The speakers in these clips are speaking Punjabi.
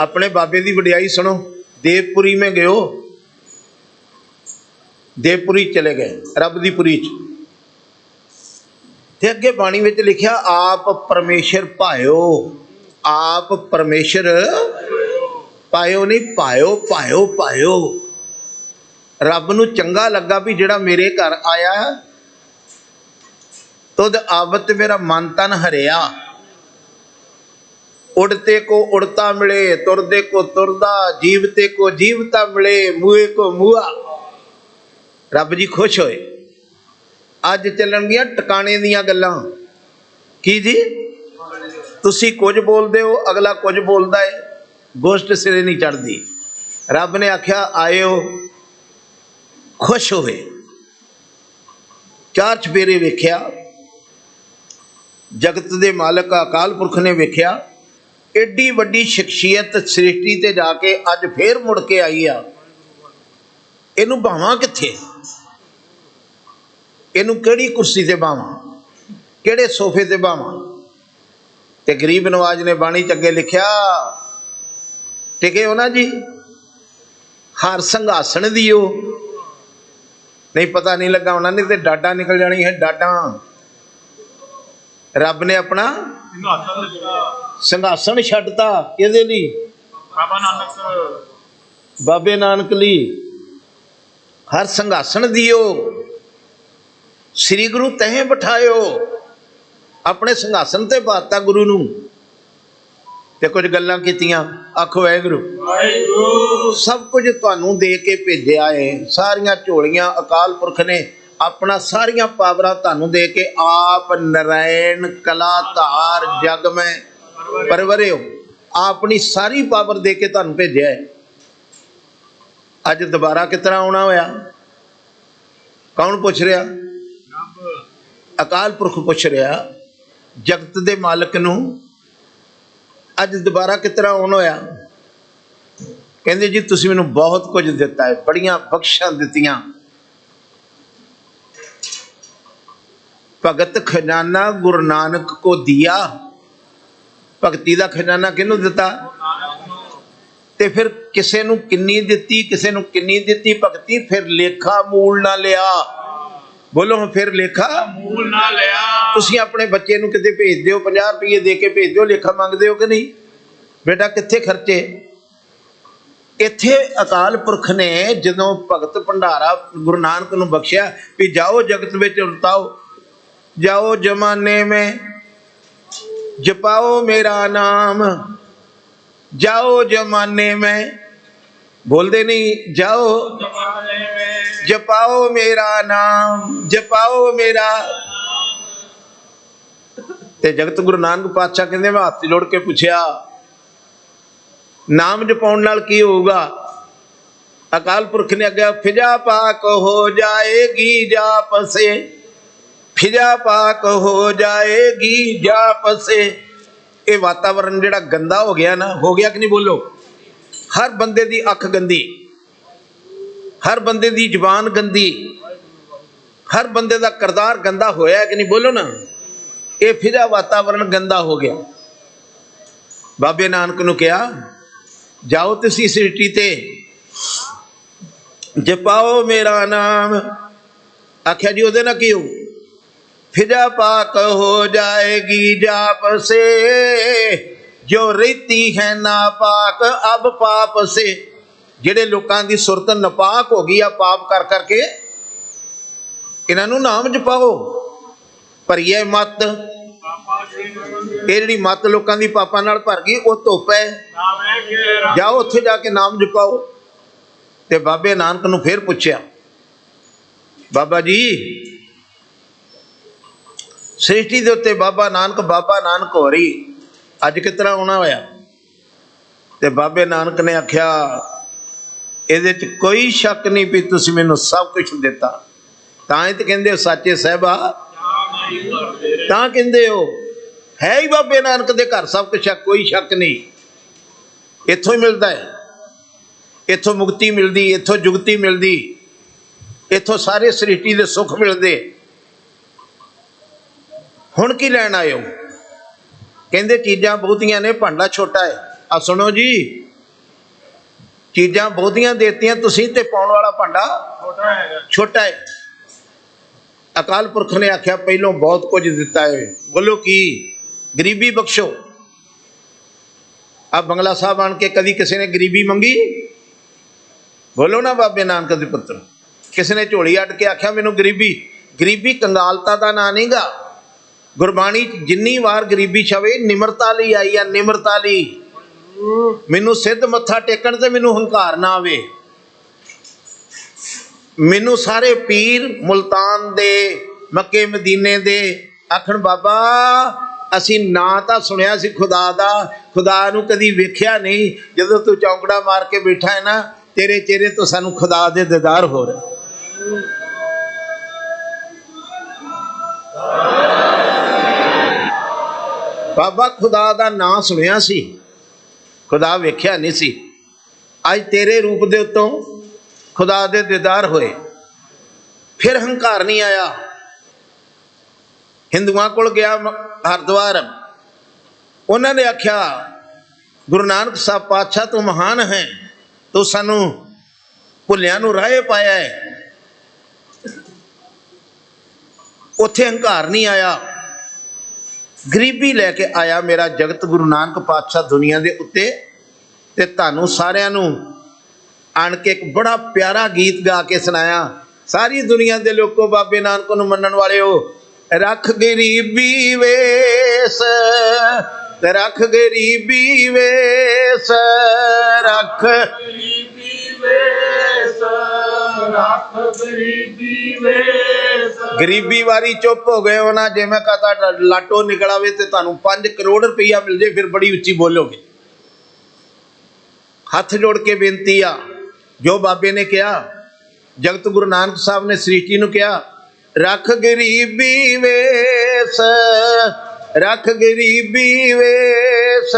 ਆਪਣੇ ਬਾਬੇ ਦੀ ਵਡਿਆਈ ਸੁਣੋ। ਦੇਵਪੁਰੀ ਮੈਂ ਗਇਓ। ਦੇਵਪੁਰੀ ਚਲੇ ਗਏ, ਰੱਬ ਦੀ ਪੁਰੀ ਚ। ਤੇ ਅੱਗੇ ਬਾਣੀ ਵਿੱਚ ਲਿਖਿਆ, ਆਪ ਪਰਮੇਸ਼ਰ ਭਾਇਓ ਆਪ ਪਰਮੇਸ਼ਰ ਪਾਇਓ ਨਹੀਂ, ਪਾਇਓ ਪਾਇਓ ਪਾਇਓ। ਰੱਬ ਨੂੰ ਚੰਗਾ ਲੱਗਾ ਵੀ ਜਿਹੜਾ ਮੇਰੇ ਘਰ ਆਇਆ। ਤੁਧ ਆਵਤ ਮੇਰਾ ਮਨ ਤਨ ਹਰਿਆ। ਉੜਤੇ ਕੋ ਉੜਤਾ ਮਿਲੇ ਤੁਰਦੇ ਕੋ ਤੁਰਦਾ ਜੀਵਤੇ ਕੋ ਜੀਵਤਾ ਮਿਲੇ, ਮੂਹੇ ਕੋ ਮੂਹਾ। ਰੱਬ ਜੀ ਖੁਸ਼ ਹੋਏ। ਅੱਜ ਚੱਲਣਗੀਆਂ ਟਿਕਾਣੇ ਦੀਆਂ ਗੱਲਾਂ। ਕੀ ਜੀ? ਤੁਸੀਂ ਕੁਝ ਬੋਲਦੇ ਹੋ, ਅਗਲਾ ਕੁਝ ਬੋਲਦਾ ਹੈ ਗੋਸ਼ਟ ਸਿਰੇ ਨਹੀਂ ਚੜਦੀ ਰੱਬ ਨੇ ਆਖਿਆ ਆਇਓ ਖੁਸ਼ ਹੋਏ। ਚਾਰ ਚਪੇਰੇ ਵੇਖਿਆ। ਜਗਤ ਦੇ ਮਾਲਕ ਅਕਾਲ ਪੁਰਖ ਨੇ ਵੇਖਿਆ। ਐਡੀ ਵੱਡੀ ਸ਼ਖਸੀਅਤ ਸ੍ਰਿਸ਼ਟੀ ਤੇ ਜਾ ਕੇ ਅੱਜ ਫੇਰ ਮੁੜ ਕੇ ਆਈ ਆ। ਇਹਨੂੰ ਭਾਵਾਂ ਕਿੱਥੇ? ਇਹਨੂੰ ਕਿਹੜੀ ਕੁਰਸੀ ਤੇ ਭਾਵਾਂ? ਕਿਹੜੇ ਸੋਫੇ ਤੇ ਭਾਵਾਂ? ਤੇ ਗਰੀਬ ਨਵਾਜ ਨੇ ਬਾਣੀ ਚ ਅੱਗੇ ਲਿਖਿਆ, ਟਿਕੇ ਹੋ ਨਾ ਜੀ? ਹਰ ਸੰਘਾਸਣ ਦਿਓ। ਨਹੀਂ ਪਤਾ ਨਹੀਂ ਲੱਗਾ ਉਹਨਾਂ ਨੇ ਤੇ ਡਾਡਾ ਨਿਕਲ ਜਾਣੀ ਹੈ ਡਾਡਾ ਰੱਬ ਨੇ ਆਪਣਾ ਸੰਘਾਸਣ ਛੱਡਤਾ ਇਹਦੇ ਲਈ। ਬਾਬਾ ਨਾਨਕ ਬਾਬੇ ਨਾਨਕ ਲਈ ਹਰ ਸੰਘਾਸਣ ਦਿਓ। ਸ੍ਰੀ ਗੁਰੂ ਤਹਿ ਬਿਠਾਇਓ। ਆਪਣੇ ਸੰਘਾਸਣ ਤੇ ਬਾਤਾ ਗੁਰੂ ਨੂੰ। ਤੇ ਕੁਝ ਗੱਲਾਂ ਕੀਤੀਆਂ। ਆਖੋ ਵਾਹਿਗੁਰੂ। ਵਾਹਿਗੁਰੂ। ਸਭ ਕੁਝ ਤੁਹਾਨੂੰ ਦੇ ਕੇ ਭੇਜਿਆ ਏ। ਸਾਰੀਆਂ ਝੋਲੀਆਂ ਅਕਾਲ ਪੁਰਖ ਨੇ ਆਪਣਾ ਸਾਰੀਆਂ ਪਾਵਰਾਂ ਤੁਹਾਨੂੰ ਦੇ ਕੇ ਆਪ ਨਰਾਇਣ ਕਲਾ ਧਾਰ ਜਗ ਮੈਂ ਪਰਵਰਿਓ ਆਪਣੀ ਸਾਰੀ ਪਾਵਰ ਦੇ ਕੇ ਤੁਹਾਨੂੰ ਭੇਜਿਆ ਹੈ। ਅੱਜ ਦੁਬਾਰਾ ਕਿਸ ਤਰ੍ਹਾਂ ਆਉਣਾ ਹੋਇਆ? ਕੌਣ ਪੁੱਛ ਰਿਹਾ? ਅਕਾਲ ਪੁਰਖ ਪੁੱਛ ਰਿਹਾ, ਜਗਤ ਦੇ ਮਾਲਕ ਨੂੰ, ਅੱਜ ਦੁਬਾਰਾ ਕਿਸ ਤਰ੍ਹਾਂ ਆਉਣ ਹੋਇਆ? ਕਹਿੰਦੇ ਜੀ, ਤੁਸੀਂ ਮੈਨੂੰ ਬਹੁਤ ਕੁਝ ਦਿੱਤਾ ਹੈ, ਬੜੀਆਂ ਬਖਸ਼ਾਂ ਦਿੱਤੀਆਂ। ਭਗਤ ਖਜ਼ਾਨਾ ਗੁਰੂ ਨਾਨਕ ਕੋ ਦਿਆ। ਭਗਤੀ ਦਾ ਖਜ਼ਾਨਾ ਕਿਹਨੂੰ ਦਿੱਤਾ? ਤੇ ਫਿਰ ਕਿਸੇ ਨੂੰ ਕਿੰਨੀ ਦਿੱਤੀ, ਕਿਸੇ ਨੂੰ ਕਿੰਨੀ ਦਿੱਤੀ ਭਗਤੀ? ਫਿਰ ਲੇਖਾ ਮੂਲ ਨਾ ਲਿਆ। ਬੋਲੋ ਫਿਰ ਲੇਖਾ ਮੂਲ ਨਾ ਲਿਆ। ਤੁਸੀਂ ਆਪਣੇ ਬੱਚੇ ਨੂੰ ਕਿਤੇ ਭੇਜ ਦਿਓ 50 ਰੁਪਏ ਦੇ ਕੇ ਭੇਜ ਦਿਓ, ਲੇਖਾ ਮੰਗਦੇ ਹੋ ਕਿ ਨਹੀਂ? ਬੇਟਾ, ਕਿੱਥੇ ਖਰਚੇ? ਇੱਥੇ ਅਕਾਲ ਪੁਰਖ ਨੇ ਜਦੋਂ ਭਗਤ ਭੰਡਾਰਾ ਗੁਰੂ ਨਾਨਕ ਨੂੰ ਬਖਸ਼ਿਆ ਵੀ ਜਾਓ ਜਗਤ ਵਿੱਚ ਉਲਟਾਓ, ਜਾਓ ਜਮਾਨੇ में जपाओ मेरा नाम जाओ जमाने में बोलते नहीं जाओ ਜਮਾਨੇ ਵਿੱਚ जपाओ मेरा नाम जपाओ मेरा ਤੇ ਜਗਤ ਗੁਰੂ ਨਾਨਕ ਪਾਤਸ਼ਾਹ ਕਹਿੰਦੇ ਮੈਂ ਹੱਥ ਜੋੜ ਕੇ ਪੁੱਛਿਆ ਨਾਮ ਜਪਾਉਣ ਨਾਲ ਕੀ ਹੋਊਗਾ ਅਕਾਲ ਪੁਰਖ ਨੇ ਅੱਗੇ ਫਿਜਾ ਪਾਕ ਹੋ ਜਾਏਗੀ ਜਾਪ ਸੇ ਫਿਜਾ ਪਾਕ ਹੋ ਜਾਏਗੀ ਜਾ ਪਸੇ ਇਹ ਵਾਤਾਵਰਣ ਜਿਹੜਾ ਗੰਦਾ ਹੋ ਗਿਆ ਨਾ, ਹੋ ਗਿਆ ਕਿ ਨਹੀਂ ਬੋਲੋ? ਹਰ ਬੰਦੇ ਦੀ ਅੱਖ ਗੰਦੀ, ਹਰ ਬੰਦੇ ਦੀ ਜ਼ੁਬਾਨ ਗੰਦੀ, ਹਰ ਬੰਦੇ ਦਾ ਕਰਦਾਰ ਗੰਦਾ ਹੋਇਆ ਕਿ ਨਹੀਂ ਬੋਲੋ ਨਾ? ਇਹ ਫਿਜ਼ਾ ਵਾਤਾਵਰਣ ਗੰਦਾ ਹੋ ਗਿਆ। ਬਾਬੇ ਨਾਨਕ ਨੂੰ ਕਿਹਾ, ਜਾਓ ਤੁਸੀਂ ਸਿਟੀ ਤੇ, ਜਪਾਓ ਮੇਰਾ ਨਾਮ। ਆਖਿਆ, ਜੀ ਉਹਦੇ ਨਾਲ ਕੀ ਹੋਊ? ਫਿਜ਼ਾ ਪਾਕ ਹੋ ਜਾਏਗੀ ਜਾਪ ਸੇ ਜੋ ਰੀਤੀ ਹੈ ਨਾ ਅਬ ਪਾਪ ਸੇ ਜਿਹੜੇ ਲੋਕਾਂ ਦੀ ਸੁਰਤ ਨਪਾਕ ਹੋ ਗਈ ਆ ਪਾਪ ਕਰ ਕਰਕੇ ਇਹਨਾਂ ਨੂੰ ਨਾਮ ਜਪਾਓ ਭਰੀਏ ਮਤ ਇਹ ਜਿਹੜੀ ਮਤ ਲੋਕਾਂ ਦੀ ਪਾਪਾਂ ਨਾਲ ਭਰ ਗਈ ਉਹ ਧੁੱਪ ਹੈ ਜਾਓ ਉੱਥੇ ਜਾ ਕੇ ਨਾਮ ਜਪਾਓ ਤੇ ਬਾਬੇ ਨਾਨਕ ਨੂੰ ਫੇਰ ਪੁੱਛਿਆ ਬਾਬਾ ਜੀ ਸ੍ਰਿਸ਼ਟੀ ਦੇ ਉੱਤੇ ਬਾਬਾ ਨਾਨਕ ਬਾਬਾ ਨਾਨਕ ਹੋਰੀ। ਅੱਜ ਕਿਸ ਤਰ੍ਹਾਂ ਆਉਣਾ ਹੋਇਆ? ਤੇ ਬਾਬੇ ਨਾਨਕ ਨੇ ਆਖਿਆ, ਇਹਦੇ 'ਚ ਕੋਈ ਸ਼ੱਕ ਨਹੀਂ ਵੀ ਤੁਸੀਂ ਮੈਨੂੰ ਸਭ ਕੁਝ ਦਿੱਤਾ। ਤਾਂ ਹੀ ਤੇ ਕਹਿੰਦੇ ਹੋ, ਸੱਚੇ ਸਹਿਬਾ, ਤਾਂ ਕਹਿੰਦੇ ਹੋ, ਹੈ ਹੀ ਬਾਬੇ ਨਾਨਕ ਦੇ ਘਰ ਸਭ ਕੁਝ ਕੋਈ ਸ਼ੱਕ ਨਹੀਂ। ਇੱਥੋਂ ਹੀ ਮਿਲਦਾ ਹੈ। ਇੱਥੋਂ ਮੁਕਤੀ ਮਿਲਦੀ, ਇੱਥੋਂ ਜੁਗਤੀ ਮਿਲਦੀ, ਇੱਥੋਂ ਸਾਰੇ ਸ੍ਰਿਸ਼ਟੀ ਦੇ ਸੁੱਖ ਮਿਲਦੇ। ਹੁਣ ਕੀ ਲੈਣ ਆਇਓ ਕਹਿੰਦੇ ਚੀਜ਼ਾਂ ਬਹੁਤੀਆਂ ਨੇ ਭਾਂਡਾ ਛੋਟਾ ਹੈ। ਆ ਸੁਣੋ ਜੀ ਚੀਜ਼ਾਂ ਬਹੁਤੀਆਂ ਦੇਤੀਆਂ ਤੁਸੀਂ ਤੇ ਪਾਉਣ ਵਾਲਾ ਭਾਂਡਾ ਛੋਟਾ ਹੈਗਾ। ਛੋਟਾ ਹੈ। ਅਕਾਲ ਪੁਰਖ ਨੇ ਆਖਿਆ ਪਹਿਲੋਂ ਬਹੁਤ ਕੁਝ ਦਿੱਤਾ ਹੈ। ਬੋਲੋ ਕੀ ਗਰੀਬੀ ਬਖਸ਼ੋ। ਆ ਬੰਗਲਾ ਸਾਹਿਬ ਆਣ ਕੇ ਕਦੀ ਕਿਸੇ ਨੇ ਗਰੀਬੀ ਮੰਗੀ? ਬੋਲੋ ਨਾ ਬਾਬੇ ਨਾਨਕ ਦੇ ਪੁੱਤਰ। ਕਿਸੇ ਨੇ ਝੋਲੀ ਅੱਡ ਕੇ ਆਖਿਆ ਮੈਨੂੰ ਗਰੀਬੀ ਗਰੀਬੀ ਕੰਗਾਲਤਾ ਦਾ ਨਾਂ ਨਹੀਂਗਾ ਗੁਰਬਾਣੀ ਜਿੰਨੀ ਵਾਰ ਗਰੀਬੀ ਛਵੇ, ਨਿਮਰਤਾ ਲਈ ਆਈ ਆ, ਨਿਮਰਤਾ ਲਈ। ਮੈਨੂੰ ਸਿੱਧ ਮੱਥਾ ਟੇਕਣ ਤੇ ਮੈਨੂੰ ਹੰਕਾਰ ਨਾ ਆਵੇ। ਮੈਨੂੰ ਸਾਰੇ ਪੀਰ ਮੁਲਤਾਨ ਦੇ, ਮੱਕੇ ਮਦੀਨੇ ਦੇ ਆਖਣ, ਬਾਬਾ, ਅਸੀਂ ਨਾਂ ਤਾਂ ਸੁਣਿਆ ਸੀ ਖੁਦਾ ਦਾ, ਖੁਦਾ ਨੂੰ ਕਦੀ ਵੇਖਿਆ ਨਹੀਂ। ਜਦੋਂ ਤੂੰ ਚੌਂਕੜਾ ਮਾਰ ਕੇ ਬੈਠਾ ਹੈ ਨਾ, ਤੇਰੇ ਚਿਹਰੇ ਤੋਂ ਸਾਨੂੰ ਖੁਦਾ ਦੇ ਦੀਦਾਰ ਹੋ ਰਹੇ ਬਾਬਾ ਖੁਦਾ ਦਾ ਨਾਂ ਸੁਣਿਆ ਸੀ। ਖੁਦਾ ਵੇਖਿਆ ਨਹੀਂ ਸੀ। ਅੱਜ ਤੇਰੇ ਰੂਪ ਦੇ ਉੱਤੋਂ ਖੁਦਾ ਦੇ ਦੀਦਾਰ ਹੋਏ। ਫਿਰ ਹੰਕਾਰ ਨਹੀਂ ਆਇਆ। ਹਿੰਦੂਆਂ ਕੋਲ ਗਿਆ ਮ- ਹਰਿਦੁਆਰ। ਉਹਨਾਂ ਨੇ ਆਖਿਆ, ਗੁਰੂ ਨਾਨਕ ਸਾਹਿਬ ਪਾਤਸ਼ਾਹ ਤੂੰ ਮਹਾਨ ਹੈ। ਤੂੰ ਸਾਨੂੰ ਭੁੱਲਿਆਂ ਨੂੰ ਰਾਹੇ ਪਾਇਆ ਹੈ। ਉੱਥੇ ਹੰਕਾਰ ਨਹੀਂ ਆਇਆ। ਗਰੀਬੀ ਲੈ ਕੇ ਆਇਆ ਮੇਰਾ ਜਗਤ ਗੁਰੂ ਨਾਨਕ ਪਾਤਸ਼ਾਹ ਦੁਨੀਆ ਦੇ ਉੱਤੇ ਤੇ ਤੁਹਾਨੂੰ ਸਾਰਿਆਂ ਨੂੰ ਆਣ ਕੇ ਇੱਕ ਬੜਾ ਪਿਆਰਾ ਗੀਤ ਗਾ ਕੇ ਸੁਣਾਇਆ। ਸਾਰੀ ਦੁਨੀਆ ਦੇ ਲੋਕੋ ਬਾਬੇ ਨਾਨਕ ਨੂੰ ਮੰਨਣ ਵਾਲਿਓ, ਰੱਖ ਗਰੀਬੀ ਵੇਸ ਤੇ ਰੱਖ ਗਰੀਬੀ ਵੇਸ ਰੱਖ ਗਰੀਬੀ ਵੇਸ। ਰੱਖ ਗਰੀਬੀ ਵੇਸ ਗਰੀਬੀ ਵਾਰੀ ਚੁੱਪ ਹੋ ਗਏ ਉਹਨਾਂ ਜਿਵੇਂ ਕਹਤਾ ਲਾਟੋ ਨਿਕਲਾਵੇ ਤੇ ਤੁਹਾਨੂੰ 5 ਕਰੋੜ ਰੁਪਈਆ ਮਿਲ ਜੇ, ਫਿਰ ਬੜੀ ਉੱਚੀ ਬੋਲੋਗੇ। ਹੱਥ ਜੋੜ ਕੇ ਬੇਨਤੀ ਆ, ਜੋ ਬਾਬੇ ਨੇ ਕਿਹਾ, ਜਗਤ ਗੁਰੂ ਨਾਨਕ ਸਾਹਿਬ ਨੇ ਸ੍ਰਿਸ਼ਟੀ ਨੂੰ ਕਿਹਾ, ਰੱਖ ਗਰੀਬੀ ਵੇਸ, ਰੱਖ ਗਰੀਬੀ ਵੇਸ,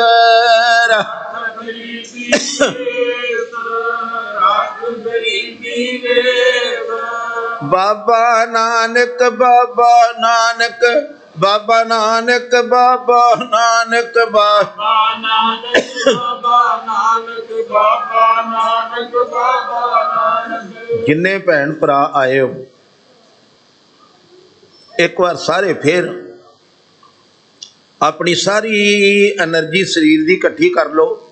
ਰੱਖ ਗਰੀਬੀ ਵੇਸ। ਬਾਬਾ ਨਾਨਕ ਬਾਬਾ ਨਾਨਕ ਬਾਬਾ ਨਾਨਕ ਬਾਬਾ ਨਾਨਕ ਬਾਬਾ ਨਾਨਕ ਜਿੰਨੇ ਭੈਣ ਭਰਾ ਆਏ ਹੋ ਇੱਕ ਵਾਰ ਸਾਰੇ ਫੇਰ ਆਪਣੀ ਸਾਰੀ એનર્ਜੀ ਸਰੀਰ ਦੀ ਇਕੱਠੀ ਕਰ ਲਓ।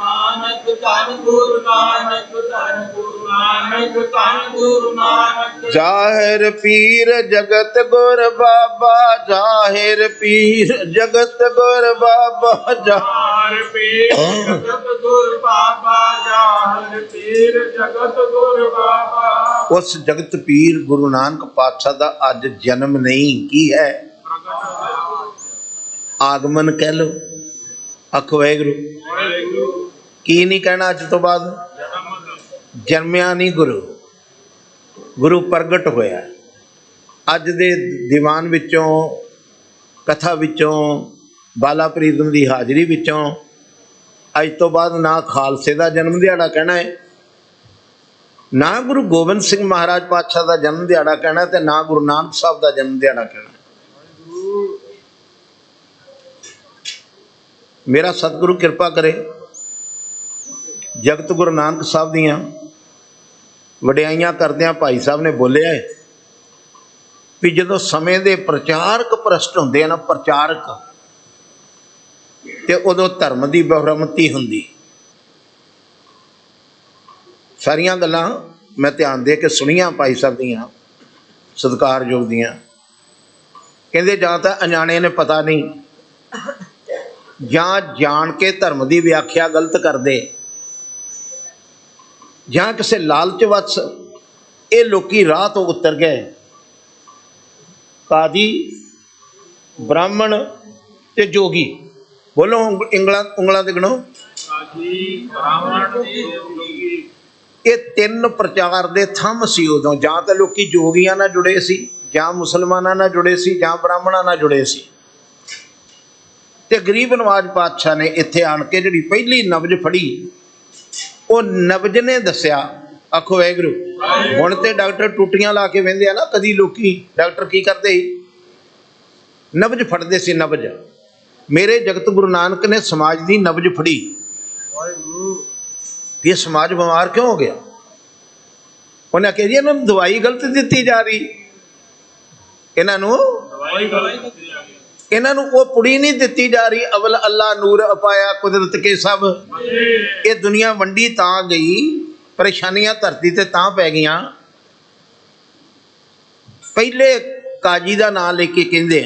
ਨਾਨਕ ਧੰਨ ਗੁਰੂ ਨਾਨਕ ਧੰਨ ਗੁਰੂ ਨਾਨਕ ਧੰਨ ਗੁਰੂ ਨਾਨਕ। ਜਾਹਿਰ ਪੀਰ ਜਗਤ ਗੁਰ ਬਾਬਾ ਜਾਹਿਰ ਪੀਰ ਜਗਤ ਗੁਰ ਬਾਬਾ ਜਾਹਰ ਪੀਰ ਜਗਤ ਗੁਰ ਬਾਬਾ ਜਾਹਰ ਪੀਰ ਜਗਤ ਗੁਰ ਬਾਬਾ। ਉਸ ਜਗਤ ਪੀਰ ਗੁਰੂ ਨਾਨਕ ਪਾਤਸ਼ਾਹ ਦਾ ਅੱਜ ਜਨਮ ਨਹੀਂ ਕੀ ਹੈ? ਆਗਮਨ ਕਹਿ ਲੋ ਅਖ ਵਾਹਿਗੁਰੂ। ਕੀ ਨਹੀਂ ਕਹਿਣਾ ਅੱਜ ਤੋਂ ਬਾਅਦ? ਜਨਮਿਆ ਨਹੀਂ ਗੁਰੂ। ਗੁਰੂ ਪ੍ਰਗਟ ਹੋਇਆ। ਅੱਜ ਦੇ ਦੀਵਾਨ ਵਿੱਚੋਂ, ਕਥਾ ਵਿੱਚੋਂ ਬਾਲਾ ਪ੍ਰੀਤਮ ਦੀ ਹਾਜ਼ਰੀ ਵਿੱਚੋਂ, ਅੱਜ ਤੋਂ ਬਾਅਦ ਨਾ ਖਾਲਸੇ ਦਾ ਜਨਮ ਦਿਹਾੜਾ ਕਹਿਣਾ ਹੈ, ਨਾ ਗੁਰੂ ਗੋਬਿੰਦ ਸਿੰਘ ਮਹਾਰਾਜ ਪਾਤਸ਼ਾਹ ਦਾ ਜਨਮ ਦਿਹਾੜਾ ਕਹਿਣਾ ਤੇ ਨਾ ਗੁਰੂ ਨਾਨਕ ਸਾਹਿਬ ਦਾ ਜਨਮ ਦਿਹਾੜਾ ਕਹਿਣਾ। ਮੇਰਾ ਸਤਿਗੁਰੂ ਕਿਰਪਾ ਕਰੇ ਜਗਤ ਗੁਰੂ ਨਾਨਕ ਸਾਹਿਬ ਦੀਆਂ ਵਡਿਆਈਆਂ ਕਰਦਿਆਂ ਭਾਈ ਸਾਹਿਬ ਨੇ ਬੋਲਿਆ ਹੈ ਵੀ ਜਦੋਂ ਸਮੇਂ ਦੇ ਪ੍ਰਚਾਰਕ ਪ੍ਰਸ਼ਟ ਹੁੰਦੇ ਆ ਨਾ ਪ੍ਰਚਾਰਕ, ਤੇ ਉਦੋਂ ਧਰਮ ਦੀ ਬਹਿਰਮਤੀ ਹੁੰਦੀ। ਸਾਰੀਆਂ ਗੱਲਾਂ ਮੈਂ ਧਿਆਨ ਦੇ ਕੇ ਸੁਣੀਆਂ ਭਾਈ ਸਾਹਿਬ ਦੀਆਂ, ਸਤਿਕਾਰਯੋਗ ਦੀਆਂ। ਕਹਿੰਦੇ ਜਾਂ ਤਾਂ ਅਣਜਾਣੇ ਨੇ ਪਤਾ ਨਹੀਂ, ਜਾਂ ਜਾਣ ਕੇ ਧਰਮ ਦੀ ਵਿਆਖਿਆ ਗਲਤ ਕਰਦੇ। ਜਾਂ ਕਿਸੇ ਲਾਲਚ ਵਸ ਇਹ ਲੋਕੀ ਰਾਹ ਤੋਂ ਉਤਰ ਗਏ। ਕਾਦੀ? ਬ੍ਰਾਹਮਣ ਤੇ ਜੋਗੀ। ਬੋਲੋ ਉਂਗ- ਇੰਗਲਾਂ ਉਂਗਲਾਂ ਤੇ ਗਣੋ। ਸਾਜੀ ਬ੍ਰਾਹਮਣ ਤੇ ਜੋਗੀ। ਇਹ ਤਿੰਨ ਪ੍ਰਚਾਰ ਦੇ ਥੰਮ ਸੀ ਉਦੋਂ। ਜਾਂ ਤਾਂ ਲੋਕੀ ਜੋਗੀਆਂ ਨਾਲ ਜੁੜੇ ਸੀ ਜਾਂ ਮੁਸਲਮਾਨਾਂ ਨਾਲ ਜੁੜੇ ਸੀ ਜਾਂ ਬ੍ਰਾਹਮਣਾਂ ਨਾਲ ਜੁੜੇ ਸੀ। ਤੇ ਗਰੀਬ ਨਵਾਜ ਪਾਤਸ਼ਾਹ ਨੇ ਇੱਥੇ ਆਣ ਕੇ ਜਿਹੜੀ ਪਹਿਲੀ ਨਬਜ ਫੜੀ ਉਹ ਨਬਜ ਨੇ ਦੱਸਿਆ ਆਖੋ ਵਾਹਿਗੁਰੂ। ਹੁਣ ਤੇ ਡਾਕਟਰ ਟੂਟੀਆਂ ਲਾ ਕੇ ਵਹਿੰਦੇ ਆ ਨਾ ਕਦੀ ਲੋਕੀ ਡਾਕਟਰ ਕੀ ਕਰਦੇ ਸੀ? ਨਬਜ ਫੜਦੇ ਸੀ ਨਬਜ। ਮੇਰੇ ਜਗਤ ਗੁਰੂ ਨਾਨਕ ਨੇ ਸਮਾਜ ਦੀ ਨਬਜ ਫੜੀ। ਇਹ ਸਮਾਜ ਬਿਮਾਰ ਕਿਉਂ ਹੋ ਗਿਆ? ਉਹਨੇ ਕਿਹਾ ਜੀ ਇਹਨਾਂ ਨੂੰ ਦਵਾਈ ਗਲਤ ਦਿੱਤੀ ਜਾ ਰਹੀ। ਇਹਨਾਂ ਨੂੰ ਦਵਾਈ ਇਹਨਾਂ ਨੂੰ ਉਹ ਪੁੜੀ ਨਹੀਂ ਦਿੱਤੀ ਜਾ ਰਹੀ, ਅਵਲ ਅੱਲਾ ਨੂਰ ਅਪਾਇਆ ਕੁਦਰਤ ਕੇ ਸਭ। ਇਹ ਦੁਨੀਆ ਵੰਡੀ ਤਾਂ ਗਈ, ਪਰੇਸ਼ਾਨੀਆਂ ਧਰਤੀ ਤੇ ਤਾਂ ਪੈ ਗਈਆਂ। ਪਹਿਲੇ ਕਾਜੀ ਦਾ ਨਾਮ ਲੈ ਕੇ ਕਹਿੰਦੇ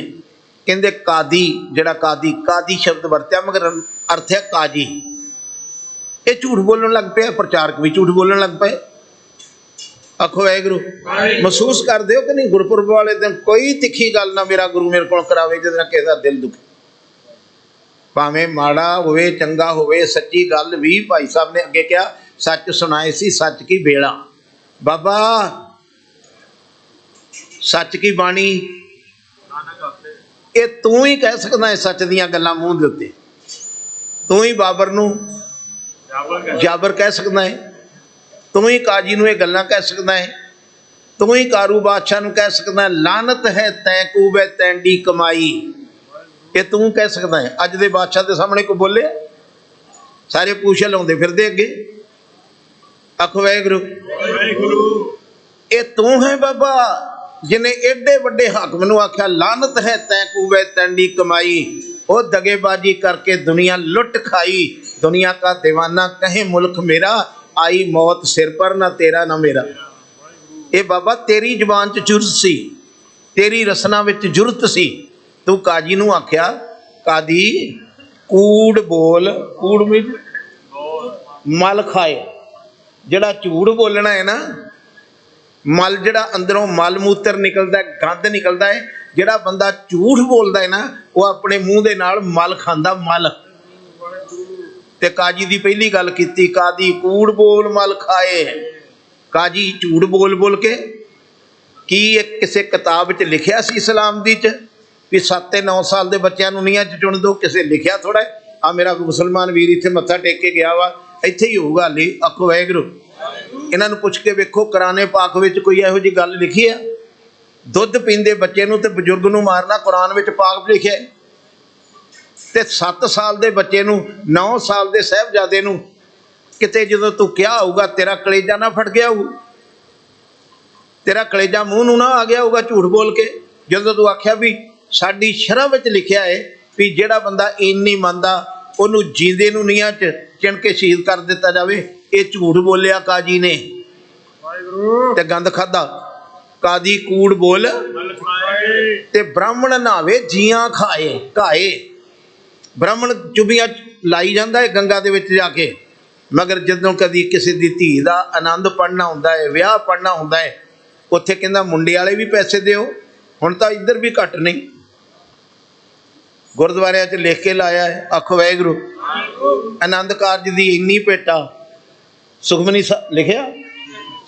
ਕਹਿੰਦੇ ਕਾਦੀ, ਜਿਹੜਾ ਕਾਦੀ ਕਾਦੀ ਸ਼ਬਦ ਵਰਤਿਆ, ਮਗਰ ਅਰਥ ਹੈ ਕਾਜੀ। ਇਹ ਝੂਠ ਬੋਲਣ ਲੱਗ ਪਿਆ, ਪ੍ਰਚਾਰਕ ਵੀ ਝੂਠ ਬੋਲਣ ਲੱਗ ਪਏ। ਆਖੋ ਵਾਹਿਗੁਰੂ ਮਹਿਸੂਸ ਕਰਦੇ ਹੋ ਕਿ ਨਹੀਂ ਗੁਰਪੁਰਬ ਵਾਲੇ ਦਿਨ ਕੋਈ ਤਿੱਖੀ ਗੱਲ ਨਾ ਮੇਰਾ ਗੁਰੂ ਮੇਰੇ ਕੋਲ ਕਰਾਵੇ ਜਿਹਦੇ ਨਾਲ ਕਿਸੇ ਦਾ ਦਿਲ ਦੁਖੇ। ਭਾਵੇਂ ਮਾੜਾ ਹੋਵੇ ਚੰਗਾ ਹੋਵੇ ਸੱਚੀ ਗੱਲ ਵੀ ਭਾਈ ਸਾਹਿਬ ਨੇ ਅੱਗੇ ਕਿਹਾ ਸੱਚ ਸੁਣਾਏ ਸੀ ਸੱਚ ਕੀ ਬੇੜਾ ਬਾਬਾ ਸੱਚ ਕੀ ਬਾਣੀ? ਇਹ ਤੂੰ ਹੀ ਕਹਿ ਸਕਦਾ ਹੈ ਸੱਚ ਦੀਆਂ ਗੱਲਾਂ ਮੂੰਹ ਦੇ ਉੱਤੇ। ਤੂੰ ਹੀ ਬਾਬਰ ਨੂੰ ਜਾਬਰ ਕਹਿ ਸਕਦਾ ਹੈ। ਤੂੰ ਹੀ ਕਾਜੀ ਨੂੰ ਇਹ ਗੱਲਾਂ ਕਹਿ ਸਕਦਾ ਹੈ। ਤੂੰ ਹੀ ਕਾਰੂ ਬਾਦਸ਼ਾਹ ਨੂੰ ਕਹਿ ਸਕਦਾ ਹੈ। ਲਾਨਤ ਹੈ ਤੈ ਕੂਬੇ ਤੈਂਡੀ ਕਮਾਈ। ਇਹ ਤੂੰ ਕਹਿ ਸਕਦਾ ਹੈ। ਅੱਜ ਦੇ ਬਾਦਸ਼ਾਹ ਦੇ ਸਾਹਮਣੇ ਕੋ ਬੋਲੇ ਸਾਰੇ ਪੂਛੇ ਲਾਉਂਦੇ ਫਿਰਦੇ ਅੱਗੇ। ਆਖੋ ਵਾਹਿਗੁਰੂ। ਵਾਹਿਗੁਰੂ। ਇਹ ਤੂੰ ਹੈ ਬਾਬਾ ਜਿਨੇ ਏਡੇ ਵੱਡੇ ਹਾਕਮ ਨੂੰ ਆਖਿਆ ਲਾਨਤ ਹੈ ਤੈ ਕੂਵੇ ਤੰਡੀ ਕਮਾਈ। ਉਹ ਦਗੇਬਾਜੀ ਕਰਕੇ ਦੁਨੀਆ ਲੁੱਟ ਖਾਈ। ਦੁਨੀਆ ਦਾ دیਵਾਨਾ ਕਹੇ ਮੁਲਕ ਮੇਰਾ ਆਈ ਮੌਤ, ਸਿਰ ਪਰ ਨਾ ਤੇਰਾ, ਨਾ ਮੇਰਾ। ਇਹ ਬਾਬਾ ਤੇਰੀ ਜ਼ੁਬਾਨ 'ਚ ਜੁਰਤ ਸੀ। ਤੇਰੀ ਰਸਨਾ ਵਿੱਚ ਜੁਰਤ ਸੀ। ਤੂੰ ਕਾਜੀ ਨੂੰ ਆਖਿਆ, ਕਾਦੀ, ਕੂੜ ਬੋਲ, ਕੂੜ ਵਿੱਚ ਮਲ ਖਾਏ। ਜਿਹੜਾ ਝੂਠ ਬੋਲਣਾ ਹੈ ਨਾ, ਮਲ ਜਿਹੜਾ ਅੰਦਰੋਂ ਮਲ ਮੂਤਰ ਨਿਕਲਦਾ ਗੰਦ ਨਿਕਲਦਾ ਹੈ, ਜਿਹੜਾ ਬੰਦਾ ਝੂਠ ਬੋਲਦਾ ਹੈ ਨਾ, ਉਹ ਆਪਣੇ ਮੂੰਹ ਦੇ ਨਾਲ ਮਲ ਖਾਂਦਾ, ਮਲ। ਤੇ ਕਾਜੀ ਦੀ ਪਹਿਲੀ ਗੱਲ ਕੀਤੀ, ਕਾਦੀ ਕੂੜ ਬੋਲ ਮਲ ਖਾਏ। ਕਾਜੀ ਝੂੜ ਬੋਲ ਬੋਲ ਕੇ ਕੀ ਇਹ ਕਿਸੇ ਕਿਤਾਬ 'ਚ ਲਿਖਿਆ ਸੀ ਇਸਲਾਮ ਦੀ 'ਚ? ਵੀ 7 ਤੇ 9 ਸਾਲ ਦੇ ਬੱਚਿਆਂ ਨੂੰ ਨੀਆਂ 'ਚ ਚੁਣ ਦਿਓ ਕਿਸੇ ਲਿਖਿਆ ਥੋੜਾ ਆ ਮੇਰਾ ਮੁਸਲਮਾਨ ਵੀਰ ਇੱਥੇ ਮੱਥਾ ਟੇਕ ਕੇ ਗਿਆ ਵਾ, ਇੱਥੇ ਹੀ ਹੋਊਗਾ ਲਈ ਆਖੋ ਵਾਹਿਗੁਰੂ। ਇਹਨਾਂ ਨੂੰ ਪੁੱਛ ਕੇ ਵੇਖੋ, ਕੁਰਾਨੇ ਪਾਕ ਵਿੱਚ ਕੋਈ ਇਹੋ ਜੀ ਗੱਲ ਲਿਖੀ ਆ ਦੁੱਧ ਪੀਂਦੇ ਬੱਚੇ ਨੂੰ ਤੇ ਬਜ਼ੁਰਗ ਨੂੰ ਮਾਰਨਾ ਕੁਰਾਨ ਵਿੱਚ ਪਾਕ ਲਿਖਿਆ ਤੇ 7 ਸਾਲ ਦੇ ਬੱਚੇ ਨੂੰ 9 ਸਾਲ ਦੇ ਸਹਿਬਜ਼ਾਦੇ ਨੂੰ ਕਿਤੇ ਜਦੋਂ ਤੂੰ ਕਿਹਾ ਹੋਊਗਾ ਤੇਰਾ ਕਲੇਜਾ ਨਾ ਫਟ ਗਿਆ ਹੋਊ। ਤੇਰਾ ਕਲੇਜਾ ਮੂੰਹ ਨੂੰ ਨਾ ਆ ਗਿਆ ਹੋਊਗਾ ਝੂਠ ਬੋਲ ਕੇ। ਜਦੋਂ ਤੂੰ ਆਖਿਆ ਵੀ ਸਾਡੀ ਸ਼ਰਅ ਵਿੱਚ ਲਿਖਿਆ ਹੈ ਵੀ ਜਿਹੜਾ ਬੰਦਾ ਇੰਨ ਨਹੀਂ ਮੰਨਦਾ ਉਹਨੂੰ ਜੀਂਦੇ ਨੂੰ ਨੀਹਾਂ 'ਚ ਚਿਣ ਕੇ ਸ਼ਹੀਦ ਕਰ ਦਿੱਤਾ ਜਾਵੇ ਇਹ ਝੂਠ ਬੋਲਿਆ ਕਾਜੀ ਨੇ। ਵਾਹਿਗੁਰੂ। ਤੇ ਗੰਦ ਖਾਦਾ ਕਾਦੀ ਕੂੜ ਬੋਲ? ਤੇ ਬ੍ਰਾਹਮਣ ਨਾਵੇ ਜੀਆਂ ਖਾਏ ਘਾਏ। ਬ੍ਰਾਹਮਣ ਚੁਬੀਆਂ ਲਾਈ ਜਾਂਦਾ ਹੈ ਗੰਗਾ ਦੇ ਵਿੱਚ ਜਾ ਕੇ। ਮਗਰ ਜਦੋਂ ਕਦੀ ਕਿਸੇ ਦੀ ਧੀ ਦਾ ਆਨੰਦ ਪੜਨਾ ਹੁੰਦਾ ਹੈ, ਵਿਆਹ ਪੜਨਾ ਹੁੰਦਾ ਹੈ, ਉੱਥੇ ਕਹਿੰਦਾ ਮੁੰਡੇ ਵਾਲੇ ਵੀ ਪੈਸੇ ਦਿਓ, ਹੁਣ ਤਾਂ ਇੱਧਰ ਵੀ ਘੱਟ ਨਹੀਂ। ਗੁਰਦੁਆਰਿਆਂ 'ਚ ਲਿਖ ਕੇ ਲਾਇਆ ਹੈ, ਆਖੋ ਵਾਹਿਗੁਰੂ, ਆਨੰਦ ਕਾਰਜ ਦੀ ਇੰਨੀ ਭੇਟਾ, ਸੁਖਮਨੀ ਸਾਹਿਬ ਲਿਖਿਆ?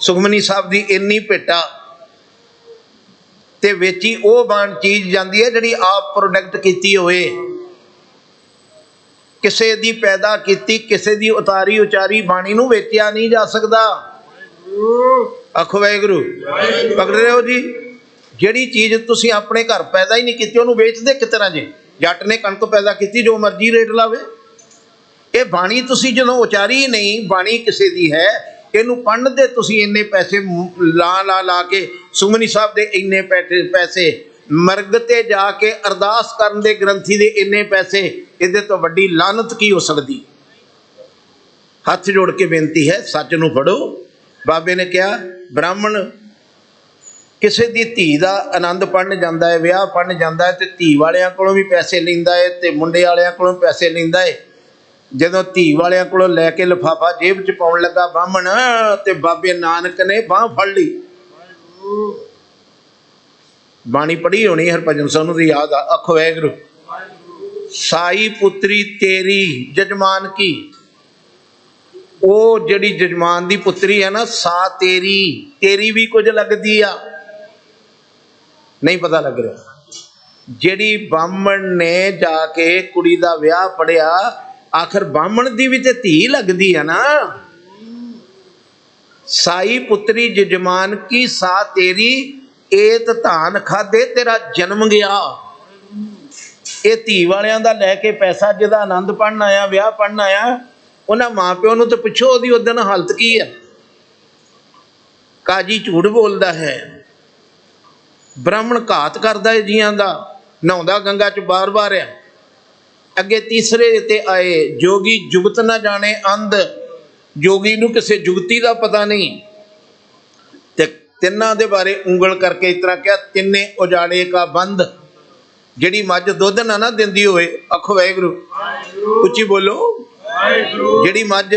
ਸੁਖਮਨੀ ਸਾਹਿਬ ਦੀ ਇੰਨੀ ਭੇਟਾ, ਤੇ ਵਿੱਚ ਹੀ ਉਹ ਬਣ ਚੀਜ਼ ਜਾਂਦੀ ਹੈ ਜਿਹੜੀ ਆਪ ਪ੍ਰੋਡਕਟ ਕੀਤੀ ਹੋਵੇ। ਕਿਸੇ ਦੀ ਪੈਦਾ ਕੀਤੀ ਕਿਸੇ ਦੀ ਉਤਾਰੀ ਉਚਾਰੀ ਬਾਣੀ ਨੂੰ ਵੇਚਿਆ ਨਹੀਂ ਜਾ ਸਕਦਾ। ਆਖੋ ਵਾਹਿਗੁਰੂ ਪਕੜ ਰਹੇ ਹੋ ਜੀ? ਜਿਹੜੀ ਚੀਜ਼ ਤੁਸੀਂ ਆਪਣੇ ਘਰ ਪੈਦਾ ਹੀ ਨਹੀਂ ਕੀਤੀ ਉਹਨੂੰ ਵੇਚਦੇ ਤਰ੍ਹਾਂ ਜੇ। ਜੱਟ ਨੇ ਕਣਕ ਪੈਦਾ ਕੀਤੀ ਜੋ ਮਰਜ਼ੀ ਰੇਟ ਲਾਵੇ। ਇਹ ਬਾਣੀ ਤੁਸੀਂ ਜਦੋਂ ਉਚਾਰੀ ਨਹੀਂ ਬਾਣੀ ਕਿਸੇ ਦੀ ਹੈ ਇਹਨੂੰ ਪੜਨ ਦੇ ਤੁਸੀਂ ਇੰਨੇ ਪੈਸੇ ਲਾ ਲਾ ਲਾ ਕੇ ਸੁਮਨੀ ਸਾਹਿਬ ਦੇ ਇੰਨੇ ਪੈਸੇ ਮਰਗ ਤੇ ਜਾ ਕੇ ਅਰਦਾਸ ਕਰਨ ਦੇ ਗ੍ਰੰਥੀ ਦੇ ਇੰਨੇ ਪੈਸੇ, ਇਹਦੇ ਤੋਂ ਵੱਡੀ ਲਾਨਤ ਕੀ ਹੋ ਸਕਦੀ? ਹੱਥ ਜੋੜ ਕੇ ਬੇਨਤੀ ਹੈ, ਸੱਚ ਨੂੰ ਫੜੋ। ਬਾਬੇ ਨੇ ਕਿਹਾ, ਬ੍ਰਾਹਮਣ, ਕਿਸੇ ਦੀ ਧੀ ਦਾ ਆਨੰਦ ਪੜਨ ਜਾਂਦਾ ਹੈ, ਵਿਆਹ ਪੜਨ ਜਾਂਦਾ ਹੈ, ਤੇ ਧੀ ਵਾਲਿਆਂ ਕੋਲੋਂ ਵੀ ਪੈਸੇ ਲੈਂਦਾ ਹੈ, ਤੇ ਮੁੰਡੇ ਵਾਲਿਆਂ ਕੋਲੋਂ ਪੈਸੇ ਲੈਂਦਾ ਹੈ। ਜਦੋਂ ਧੀ ਵਾਲਿਆਂ ਕੋਲੋਂ ਲੈ ਕੇ ਲਫਾਫਾ ਜੇਬ 'ਚ ਪਾਉਣ ਲੱਗਾ ਬਾਹਮਣ ਤੇ ਬਾਬੇ ਨਾਨਕ ਨੇ ਬਾਹ ਫੜ ਲਈ। ਬਾਣੀ ਪੜ੍ਹੀ ਹੋਣੀ ਹਰਭਜਨ ਸਿੰਘ ਨੂੰ ਦੀ ਯਾਦ ਆ ਅਖ ਵੈਗਰੂ ਸਾਈ ਪੁੱਤਰੀ ਤੇਰੀ ਜਜਮਾਨ ਕੀ? ਉਹ ਜਿਹੜੀ ਜਜਮਾਨ ਦੀ ਪੁੱਤਰੀ ਹੈ ਨਾ, ਸਾ ਤੇਰੀ ਤੇਰੀ ਵੀ ਕੁਝ ਲੱਗਦੀ ਆ। ਨਹੀਂ ਪਤਾ ਲੱਗ ਰਿਹਾ। ਜਿਹੜੀ ਬਾਹਮਣ ਨੇ ਜਾ ਕੇ ਕੁੜੀ ਦਾ ਵਿਆਹ ਪੜਿਆ ਆਖਰ ਬਾਹਮਣ ਦੀ ਵੀ ਤੇ ਧੀ ਲੱਗਦੀ ਆ ਨਾ। ਸਾਈ ਪੁੱਤਰੀ ਜਜਮਾਨ ਕੀ, ਸਾ ਤੇਰੀ ਏਤ ਧਾਨ ਖਾਦੇ, ਤੇਰਾ ਜਨਮ ਗਿਆ। ਇਹ ਧੀ ਵਾਲਿਆਂ ਦਾ ਲੈ ਕੇ ਪੈਸਾ ਜਿਹਦਾ ਆਨੰਦ ਪੜਨ ਆਇਆ, ਵਿਆਹ ਪੜਨ ਆਇਆ, ਉਹਨਾਂ ਮਾਪਿਓ ਨੂੰ ਤੇ ਪੁੱਛੋ ਉਹਦੀ ਉਦਨ ਹਾਲਤ ਕੀ ਹੈ ਕਾਜੀ ਝੂਠ ਬੋਲਦਾ ਹੈ। ਬ੍ਰਾਹਮਣ ਘਾਤ ਕਰਦਾ ਹੈ ਜੀਆਂ ਦਾ, ਨਹਾਉਂਦਾ ਗੰਗਾ ਚ ਬਾਰ-ਬਾਰ ਆ ਅੱਗੇ ਤੀਸਰੇ ਤੇ ਆਏ, ਜੋਗੀ ਜੁਗਤ ਨਾ ਜਾਣੇ ਅੰਧ। ਜੋਗੀ ਨੂੰ ਕਿਸੇ ਜੁਗਤੀ ਦਾ ਪਤਾ ਨਹੀਂ। ਤਿੰਨਾਂ ਦੇ ਬਾਰੇ ਉਂਗਲ ਕਰਕੇ ਇਸ ਤਰ੍ਹਾਂ ਕਿਹਾ ਤਿੰਨੇ ਉਜਾੜੇ ਕਾ ਬੰਦ। ਜਿਹੜੀ ਮੱਝ ਦੁੱਧ ਨਾ ਨਾ ਦਿੰਦੀ ਹੋਵੇ ਆਖੋ ਵਾਹਿਗੁਰੂ। ਉੱਚੀ ਬੋਲੋ। ਵਾਹਿਗੁਰੂ। ਜਿਹੜੀ ਮੱਝ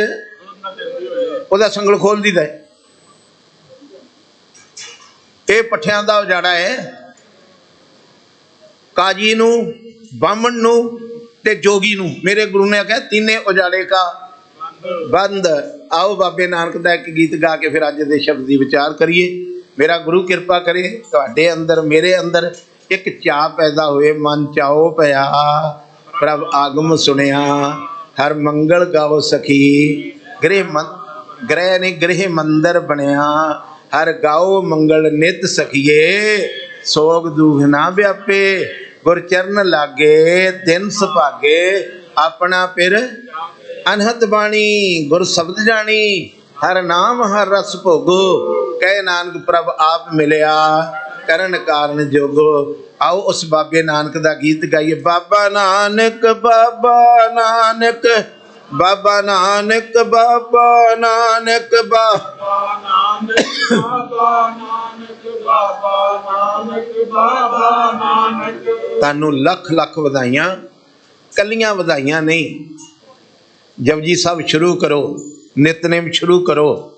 ਉਹਦਾ ਸੰਗਲ ਖੋਲ ਦੀਦਾ ਹੈ। ਇਹ ਪੱਠਿਆਂ ਦਾ ਉਜਾੜਾ ਹੈ। ਕਾਜੀ ਨੂੰ ਬਾਹਮਣ ਨੂੰ ਤੇ ਜੋਗੀ ਨੂੰ ਮੇਰੇ ਗੁਰੂ ਨੇ ਕਿਹਾ ਤਿੰਨੇ ਉਜਾੜੇ ਕਾ ਬੰਦ। ਆਓ ਬਾਬੇ ਨਾਨਕ ਦਾ ਇੱਕ ਗੀਤ ਗਾ ਕੇ ਫਿਰ ਅੱਜ ਦੇ ਸ਼ਬਦ ਦੀ ਵਿਚਾਰ ਕਰੀਏ। ਮੇਰਾ ਗੁਰੂ ਕਿਰਪਾ ਕਰੇ, ਤੁਹਾਡੇ ਅੰਦਰ, ਮੇਰੇ ਅੰਦਰ ਇੱਕ ਚਾਹ ਪੈਦਾ ਹੋਏ, ਮਨ ਚਾਓ ਪਿਆ। ਪ੍ਰਭ ਆਗਮ ਸੁਣਿਆ, ਹਰ ਮੰਗਲ ਗਾਵੋ ਸਖੀ। ਗ੍ਰਹਿ ਮੰ, ਗ੍ਰਹਿ ਨੇ ਗ੍ਰਹਿ ਮੰਦਰ ਬਣਿਆ, ਹਰ ਗਾਓ ਮੰਗਲ ਨਿਤ ਸਖੀਏ। ਸੋਗ ਦੁਖ ਨਾ ਵਿਆਪੇ, ਗੁਰ ਚਰਨ ਲਾਗੇ, ਦਿਨ ਸੁਭਾਗੇ, ਆਪਣਾ ਪਿਰ ਅਨਹਤ ਬਾਣੀ, ਗੁਰ ਸ਼ਬਦ ਜਾਣੀ, ਹਰ ਨਾਮ, ਹਰ ਰਸ ਭੋਗੋ। ਕਹਿ ਨਾਨਕ ਪ੍ਰਭ ਆਪ ਮਿਲਿਆ, ਕਰਨ ਕਾਰਨ ਜੋਗੋ। ਆਓ ਉਸ ਬਾਬੇ ਨਾਨਕ ਦਾ ਗੀਤ ਗਾਈਏ। ਬਾਬਾ ਨਾਨਕ ਬਾਬਾ ਨਾਨਕ ਬਾਬਾ ਨਾਨਕ ਬਾਬਾ ਨਾਨਕ, ਬਾ ਨਾਨਕ ਬਾਬਾ ਨਾਨਕ ਬਾਬਾ ਨਾਨਕ ਬਾਬਾ ਨਾਨਕ ਤੁਹਾਨੂੰ ਲੱਖ ਲੱਖ ਵਧਾਈਆਂ, ਕੱਲੀਆਂ ਵਧਾਈਆਂ ਨਹੀਂ। ਜਪਜੀ ਸਾਹਿਬ ਸ਼ੁਰੂ ਕਰੋ ਨਿਤਨੇਮ ਸ਼ੁਰੂ ਕਰੋ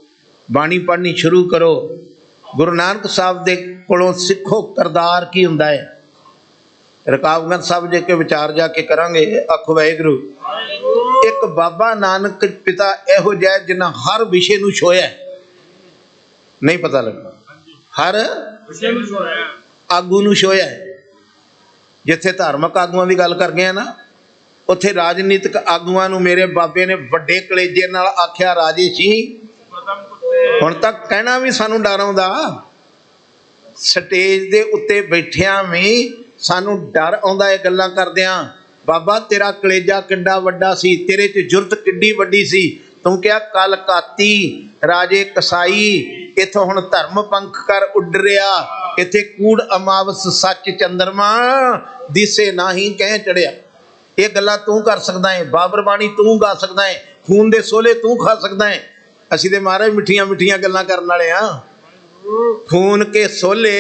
ਬਾਣੀ ਪੜ੍ਹਨੀ ਸ਼ੁਰੂ ਕਰੋ। ਗੁਰੂ ਨਾਨਕ ਸਾਹਿਬ ਦੇ ਕੋਲੋਂ ਸਿੱਖੋ ਕਰਦਾਰ ਕੀ ਹੁੰਦਾ ਹੈ? ਰਕਾਬਗੰਜ ਸਾਹਿਬ ਜੇ ਕੇ ਵਿਚਾਰ ਜਾ ਕੇ ਕਰਾਂਗੇ ਆਖੋ ਵਾਹਿਗੁਰੂ। ਇੱਕ ਬਾਬਾ ਨਾਨਕ ਪਿਤਾ ਇਹੋ ਜਿਹਾ ਜਿਨ੍ਹਾਂ ਹਰ ਵਿਸ਼ੇ ਨੂੰ ਛੋਇਆ। ਨਹੀਂ ਪਤਾ ਲੱਗਦਾ। ਹਰ ਵਿਸ਼ੇ ਨੂੰ ਛੋੜਿਆ ਆਗੂ ਨੂੰ ਛੋਇਆ। ਜਿੱਥੇ ਧਾਰਮਿਕ ਆਗੂਆਂ ਦੀ ਗੱਲ ਕਰਦੇ ਆ ਨਾ ਉੱਥੇ ਰਾਜਨੀਤਿਕ ਆਗੂਆਂ ਨੂੰ ਮੇਰੇ ਬਾਬੇ ਨੇ ਵੱਡੇ ਕਲੇਜੇ ਨਾਲ ਆਖਿਆ, ਰਾਜੇ ਸੀ ਹੁਣ ਤੱਕ ਕਹਿਣਾ ਵੀ ਸਾਨੂੰ ਡਰ ਆਉਂਦਾ। ਸਟੇਜ ਦੇ ਉੱਤੇ ਬੈਠਿਆਂ ਵੀ ਸਾਨੂੰ ਡਰ ਆਉਂਦਾ ਇਹ ਗੱਲਾਂ ਕਰਦਿਆਂ। ਬਾਬਾ, ਤੇਰਾ ਕਲੇਜਾ ਕਿੱਡਾ ਵੱਡਾ ਸੀ, ਤੇਰੇ 'ਚ ਜੁਰਤ ਕਿੱਡੀ ਵੱਡੀ ਸੀ। ਤੂੰ ਕਿਹਾ ਕਲ ਕਾਤੀ, ਰਾਜੇ ਕਸਾਈ, ਇਥੋਂ ਹੁਣ ਧਰਮ ਪੰਖ ਕਰ ਉੱਡ ਰਿਆ ਇੱਥੇ ਕੂੜ, ਅਮਾਵਸ, ਸੱਚ, ਚੰਦਰਮਾ, ਦਿਸੇ ਨਾਹੀ ਕਹਿ ਚੜਿਆ। ਇਹ ਗੱਲਾਂ ਤੂੰ ਕਰ ਸਕਦਾ ਹੈ, ਬਾਬਰ ਬਾਣੀ ਤੂੰ ਗਾ ਸਕਦਾ ਹੈ, ਖੂਨ ਦੇ ਸੋਲੇ ਤੂੰ ਖਾ ਸਕਦਾ ਹੈ। ਅਸੀਂ ਤੇ ਮਹਾਰਾਜ ਮਿੱਠੀਆਂ ਮਿੱਠੀਆਂ ਗੱਲਾਂ ਕਰਨ ਵਾਲੇ ਆ। ਖੂਨ ਕੇ ਸੋਲੇ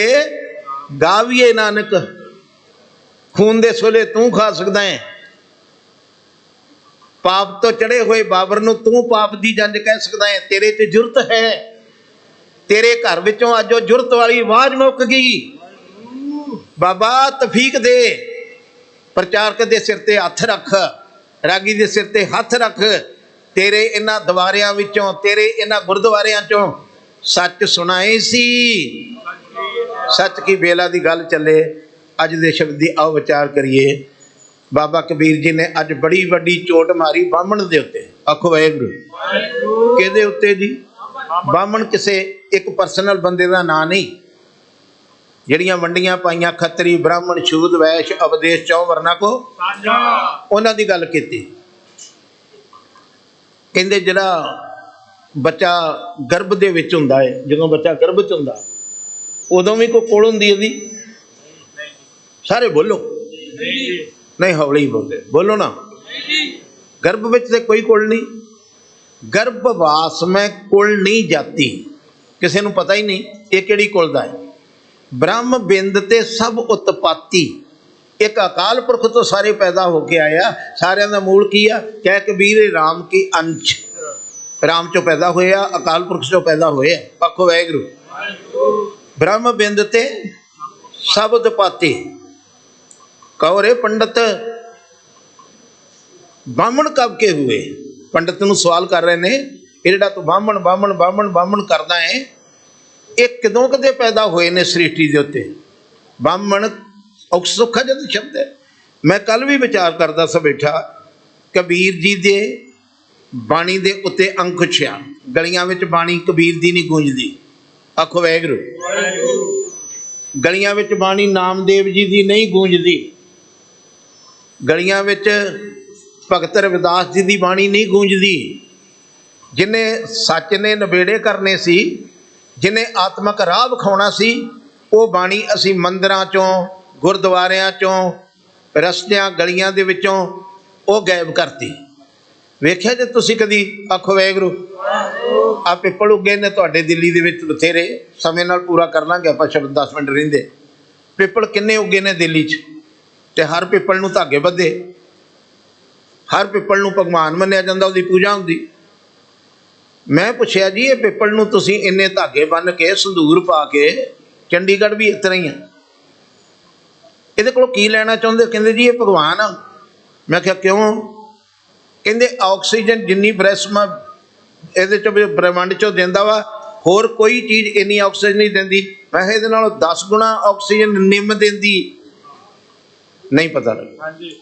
ਗਾਵੀਏ ਨਾਨਕ, ਖੂਨ ਦੇ ਸੋਲੇ ਤੂੰ ਖਾ ਸਕਦਾ ਹੈ। ਪਾਪ ਤੋਂ ਚੜੇ ਹੋਏ ਬਾਬਰ ਨੂੰ ਤੂੰ ਪਾਪ ਦੀ ਜੰਜ ਕਹਿ ਸਕਦਾ ਹੈ, ਤੇਰੇ ਤੇ ਜੁਰਤ ਹੈ। ਤੇਰੇ ਘਰ ਵਿੱਚੋਂ ਅੱਜ ਉਹ ਜੁਰਤ ਵਾਲੀ ਆਵਾਜ਼ ਮੁੱਕ ਗਈ। ਬਾਬਾ ਤਫੀਕ ਦੇ। ਪ੍ਰਚਾਰਕ ਦੇ ਸਿਰ ਤੇ ਹੱਥ ਰੱਖ ਰਾਗੀ ਦੇ ਸਿਰ ਤੇ ਹੱਥ ਰੱਖ ਤੇਰੇ ਇਹਨਾਂ ਦਵਾਰਿਆਂ ਵਿੱਚੋਂ ਤੇਰੇ ਇਹਨਾਂ ਗੁਰਦੁਆਰਿਆਂ ਚੋਂ ਸੱਚ ਸੁਣਾਏ ਸੀ। ਸੱਚ ਕੀ ਬੇਲਾ ਦੀ ਗੱਲ ਚੱਲੇ ਅੱਜ ਦੇ ਸ਼ਬਦ ਦੀ ਆਓ ਵਿਚਾਰ ਕਰੀਏ। ਬਾਬਾ ਕਬੀਰ ਜੀ ਨੇ ਅੱਜ ਬੜੀ ਵੱਡੀ ਚੋਟ ਮਾਰੀ ਬਾਹਮਣ ਦੇ ਉੱਤੇ। ਆਖੋ ਵਾਹਿਗੁਰੂ। ਕਿਹਦੇ ਉੱਤੇ ਜੀ? ਬਾਹਮਣ ਕਿਸੇ ਇੱਕ ਪਰਸਨਲ ਬੰਦੇ ਦਾ ਨਾਂ ਨਹੀਂ। ਜਿਹੜੀਆਂ ਵੰਡੀਆਂ ਪਾਈਆਂ ਖੱਤਰੀ ਬ੍ਰਾਹਮਣ ਸ਼ੂਦ ਵੈਸ਼ ਅਵਦੇਸ਼ ਚੌ ਵਰਨਾ ਕੋ ਸਾਂਝਾ। ਉਹਨਾਂ ਦੀ ਗੱਲ ਕੀਤੀ। ਕਹਿੰਦੇ ਜਿਹੜਾ ਬੱਚਾ ਗਰਭ ਦੇ ਵਿੱਚ ਹੁੰਦਾ ਹੈ ਜਦੋਂ ਬੱਚਾ ਗਰਭ ਚ ਹੁੰਦਾ ਉਦੋਂ ਵੀ ਕੋ ਕੋਲ ਹੁੰਦੀ ਇਹਦੀ ਸਾਰੇ ਬੋਲੋ। ਨਹੀਂ ਹੌਲੀ ਬੋਲਦੇ ਬੋਲੋ ਨਾ। ਗਰਭ ਵਿੱਚ ਤੇ ਕੋਈ ਕੋਲ ਨਹੀਂ। ਗਰਭ ਵਾਸ ਮੈਂ ਕੁਲ ਨਹੀਂ ਜਾਤੀ। ਕਿਸੇ ਨੂੰ ਪਤਾ ਹੀ ਨਹੀਂ ਇਹ ਕਿਹੜੀ ਕੁਲ ਦਾ ਹੈ ਬ੍ਰਹਮ ਬਿੰਦ ਤੇ ਸਭ ਉਤਪਾਤੀ। ਇੱਕ ਅਕਾਲ ਪੁਰਖ ਤੋਂ ਸਾਰੇ ਪੈਦਾ ਹੋ ਕੇ ਆਇਆ। ਸਾਰਿਆਂ ਦਾ ਮੂਲ ਕੀ ਆ? ਕਹਿ ਕਬੀਰ ਰਾਮ ਕੀ ਅੰਸ਼? ਰਾਮ ਚੋਂ ਪੈਦਾ ਹੋਇਆ, ਅਕਾਲ ਪੁਰਖ ਚੋਂ ਪੈਦਾ ਹੋਇਆ। ਆਖੋ ਵਾਹਿਗੁਰੂ। ਬ੍ਰਹਮ ਬਿੰਦ ਤੇ ਸਭ ਉਤਪਾਤੀ। ਕਹੋ ਰੇ ਪੰਡਤ, ਬਾਹਮਣ ਕਬ ਕੇ ਹੋਏ? ਪੰਡਤ ਨੂੰ ਸਵਾਲ ਕਰ ਰਹੇ ਨੇ, ਇਹ ਜਿਹੜਾ ਤੂੰ ਬਾਹਮਣ ਬਾਹਮਣ ਬਾਹਮਣ ਬਾਹਮਣ ਕਰਦਾ ਹੈ ਇਹ ਕਿਦੋਂ ਕਦੇ ਪੈਦਾ ਹੋਏ ਨੇ ਸ੍ਰਿਸ਼ਟੀ ਦੇ ਉੱਤੇ? ਬਾਹਮਣ ਔਕਸੁਖਾ ਜਦ ਸ਼ਬਦ ਹੈ ਮੈਂ ਕੱਲ ਵੀ ਵਿਚਾਰ ਕਰਦਾ ਸੀ ਬੈਠਾ, ਕਬੀਰ ਜੀ ਦੇ ਬਾਣੀ ਦੇ ਉੱਤੇ ਅੰਕੁਸ਼ ਗਲੀਆਂ ਵਿੱਚ ਬਾਣੀ ਕਬੀਰ ਦੀ ਨਹੀਂ ਗੂੰਜਦੀ। ਆਖੋ ਵੈਗਰੂ ਗਲੀਆਂ ਵਿੱਚ ਬਾਣੀ ਨਾਮਦੇਵ ਜੀ ਦੀ ਨਹੀਂ ਗੂੰਜਦੀ। ਗਲੀਆਂ ਵਿੱਚ ਭਗਤ ਰਵਿਦਾਸ ਜੀ ਦੀ ਬਾਣੀ ਨਹੀਂ ਗੂੰਜਦੀ। ਜਿਨੇ ਸੱਚ ਨੇ ਨਵੇੜੇ ਕਰਨੇ ਸੀ ਜਿਨੇ ਆਤਮਕ ਰਾਹ ਵਿਖਾਉਣਾ ਸੀ, ਉਹ ਬਾਣੀ ਅਸੀਂ ਮੰਦਰਾਂ ਚੋਂ, ਗੁਰਦੁਆਰਿਆਂ ਚੋਂ, ਰਸਤਿਆਂ, ਗਲੀਆਂ ਦੇ ਵਿੱਚੋਂ ਉਹ ਗਾਇਬ ਕਰਤੀ। ਵੇਖਿਆ ਜੇ ਤੁਸੀਂ ਕਦੀ? ਆਖੋ ਵੈਗਰੂ ਆ ਪਿੱਪਲ ਉੱਗੇ ਨੇ ਤੁਹਾਡੇ ਦਿੱਲੀ ਦੇ ਵਿੱਚ ਬਥੇਰੇ। ਸਮੇਂ ਨਾਲ ਪੂਰਾ ਕਰ ਲਾਂਗੇ ਆਪਾਂ, ਸ਼ਬਦ 10 ਮਿੰਟ ਰਹਿੰਦੇ। ਪਿੱਪਲ ਕਿੰਨੇ ਉੱਗੇ ਨੇ ਦਿੱਲੀ 'ਚ? ਤੇ ਹਰ ਪਿੱਪਲ ਨੂੰ ਧਾਗੇ ਬੱਧੇ ਹਰ ਪਿੱਪਲ ਨੂੰ ਭਗਵਾਨ ਮੰਨਿਆ ਜਾਂਦਾ, ਉਹਦੀ ਪੂਜਾ ਹੁੰਦੀ। ਮੈਂ ਪੁੱਛਿਆ ਜੀ ਇਹ ਪਿੱਪਲ ਨੂੰ ਤੁਸੀਂ ਇੰਨੇ ਧਾਗੇ ਬੰਨ ਕੇ ਸੰਧੂਰ ਪਾ ਕੇ ਚੰਡੀਗੜ੍ਹ ਵੀ ਤਰ੍ਹਾਂ ਹੀ ਆ। ਇਹਦੇ ਕੋਲੋਂ ਕੀ ਲੈਣਾ ਚਾਹੁੰਦੇ? ਕਹਿੰਦੇ ਜੀ ਇਹ ਭਗਵਾਨ ਆ। ਮੈਂ ਕਿਹਾ ਕਿਉਂ? ਕਹਿੰਦੇ ਆਕਸੀਜਨ ਜਿੰਨੀ ਬ੍ਰੈਸਮਾ ਇਹਦੇ ਚ ਬ੍ਰਹਿਮੰਡ ਚੋਂ ਦਿੰਦਾ ਵਾ ਹੋਰ ਕੋਈ ਚੀਜ਼ ਇੰਨੀ ਆਕਸੀਜਨ ਨਹੀਂ ਦਿੰਦੀ। ਮੈਂ ਕਿਹਾ ਇਹਦੇ ਨਾਲੋਂ 10 ਗੁਣਾ ਆਕਸੀਜਨ ਨਿੰਮ ਦਿੰਦੀ। ਨਹੀਂ ਪਤਾ ਲੱਗਾ ਹਾਂਜੀ।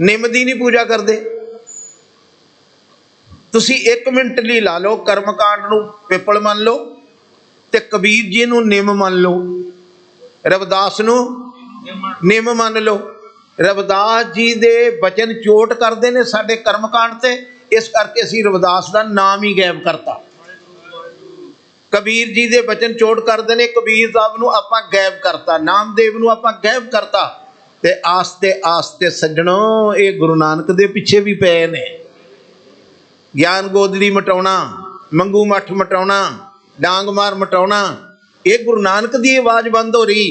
ਨਿੰਮ ਦੀ ਨਹੀਂ ਪੂਜਾ ਕਰਦੇ। ਤੁਸੀਂ 1 ਮਿੰਟ ਲਈ ਲਾ ਲਓ, ਕਰਮਕਾਂਡ ਨੂੰ ਪਿੱਪਲ ਮੰਨ ਲਓ ਤੇ ਕਬੀਰ ਜੀ ਨੂੰ ਨਿੰਮ ਮੰਨ ਲਓ। ਰਵਿਦਾਸ ਨੂੰ ਨਿੰਮ ਮੰਨ ਲਓ। ਰਵਿਦਾਸ ਜੀ ਦੇ ਬਚਨ ਚੋਟ ਕਰਦੇ ਨੇ ਸਾਡੇ ਕਰਮਕਾਂਡ ਤੇ, ਇਸ ਕਰਕੇ ਅਸੀਂ ਰਵਿਦਾਸ ਦਾ ਨਾਮ ਹੀ ਗਾਇਬ ਕਰਤਾ। ਕਬੀਰ ਜੀ ਦੇ ਬਚਨ ਚੋਟ ਕਰਦੇ ਨੇ, ਕਬੀਰ ਸਾਹਿਬ ਨੂੰ ਆਪਾਂ ਗਾਇਬ ਕਰਤਾ, ਨਾਮਦੇਵ ਨੂੰ ਆਪਾਂ ਗਾਇਬ ਕਰਤਾ। ਤੇ ਆਸਤੇ ਆਸਤੇ ਸੱਜਣੋ, ਇਹ ਗੁਰੂ ਨਾਨਕ ਦੇ ਪਿੱਛੇ ਵੀ ਪਏ ਨੇ। ਗਿਆਨ ਗੋਦੜੀ ਮਟਾਉਣਾ, ਮੰਗੂ ਮੱਠ ਮਟਾਉਣਾ, ਡਾਂਗ ਮਾਰ ਮਟਾਉਣਾ, ਇਹ ਗੁਰੂ ਨਾਨਕ ਦੀ ਆਵਾਜ਼ ਬੰਦ ਹੋ ਰਹੀ।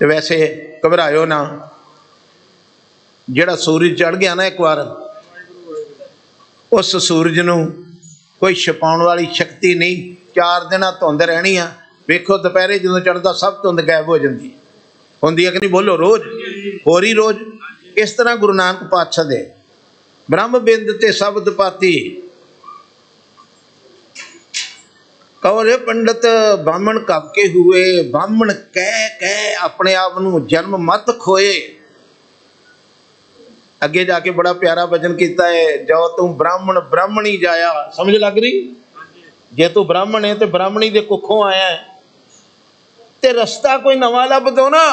ਤੇ ਵੈਸੇ ਘਬਰਾਇਓ ਨਾ, ਜਿਹੜਾ ਸੂਰਜ ਚੜ ਗਿਆ ਨਾ ਇੱਕ ਵਾਰ, ਉਸ ਸੂਰਜ ਨੂੰ ਕੋਈ ਛਪਾਉਣ ਵਾਲੀ ਸ਼ਕਤੀ ਨਹੀਂ, ਚਾਰ ਦਿਨਾਂ ਧੁੰਦ ਰਹਿਣੀ ਆ, ਵੇਖੋ ਦੁਪਹਿਰੇ ਜਦੋਂ ਚੜਦਾ ਸਭ ਧੁੰਦ ਗਾਇਬ ਹੋ ਜਾਂਦੀ ਹੁੰਦੀ ਹੈ ਕਿ ਨਹੀਂ? ਬੋਲੋ ਰੋਜ਼, ਹੋਰੀ ਰੋਜ਼, ਇਸ ਤਰ੍ਹਾਂ ਗੁਰੂ ਨਾਨਕ ਪਾਤਸ਼ਾਹ ਦੇ ਬ੍ਰਹਮ ਬਿੰਦ ਤੇ ਸ਼ਬਦ ਪਾਤੀ। ਕੌਰੇ ਪੰਡਤ, ਬਾਹਮਣ ਕਬ ਕੇ ਹੁਏ, ਬਾਹਮਣ ਕਹਿ ਕਹਿ ਆਪਣੇ ਆਪ ਨੂੰ ਜਨਮ ਮਤ ਖੋਏ। ਅੱਗੇ ਜਾ ਕੇ ਬੜਾ ਪਿਆਰਾ ਭਜਨ ਕੀਤਾ ਹੈ ਜੋ ਤੂੰ ਬ੍ਰਾਹਮਣ ਬ੍ਰਾਹਮਣੀ ਜਾਇਆ। ਸਮਝ ਲੱਗ ਰਹੀ? ਜੇ ਤੂੰ ਬ੍ਰਾਹਮਣ ਹੈ ਤੇ ਬ੍ਰਾਹਮਣੀ ਦੇ ਕੁੱਖੋਂ ਆਇਆ ਹੈ ਤੇ ਰਸਤਾ ਕੋਈ ਨਵਾਂ ਲੱਭ ਦੋ ਨਾ।